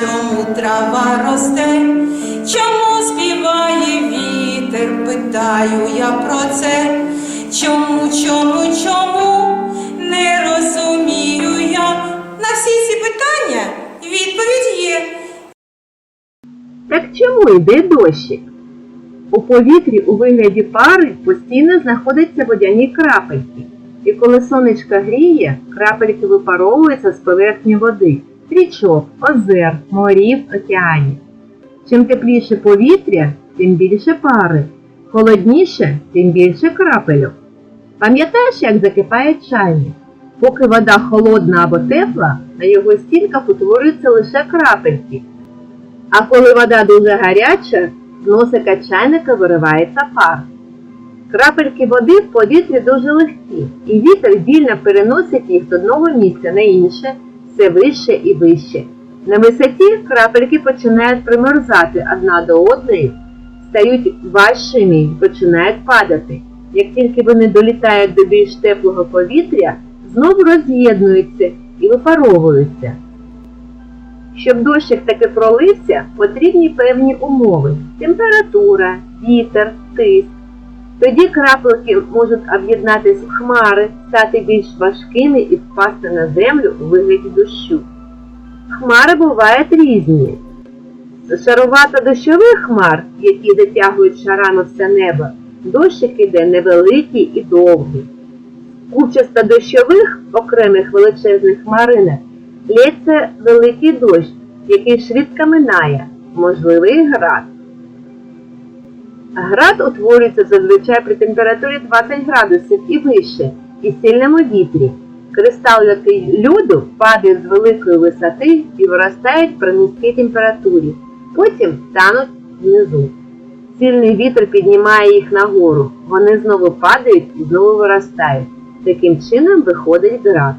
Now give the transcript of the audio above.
чому трава росте, чому співає вітер, питаю я про це. Чому, чому, чому не розумію я? На всі ці питання відповідь є. Так чому йде дощик? У повітрі у вигляді пари постійно знаходяться водяні крапельки. І коли сонечко гріє, крапельки випаровуються з поверхні води, річок, озер, морів, океанів. Чим тепліше повітря, тим більше пари, холодніше, тим більше крапельок. Пам'ятаєш, як закипає чайник? Поки вода холодна або тепла, на його стінках утворюються лише крапельки, а коли вода дуже гаряча, з носика чайника виривається пар. Крапельки води в повітрі дуже легкі, і вітер вільно переносить їх з одного місця на інше, все вище і вище. На висоті крапельки починають примерзати одна до одної, стають важчими і починають падати. Як тільки вони долітають до більш теплого повітря, знову роз'єднуються і випаровуються. Щоб дощик таки пролився, потрібні певні умови температура, вітер, тиск. Тоді краплики можуть об'єднатися в хмари, стати більш важкими і впасти на землю у вигляді дощу. Хмари бувають різні. З шаровато-дощових хмар, які затягують шарами все небо, дощик іде невеликий і довгий. Кучасто-дощових окремих величезних хмаринок лється великий дощ, який швидко минає, можливий град. Град утворюється зазвичай при температурі 20 градусів і вище, і сильному вітрі. Кристалики льоду падають з великої висоти і виростають при низькій температурі, потім тануть внизу. Сильний вітер піднімає їх нагору, вони знову падають і знову виростають. Таким чином виходить град.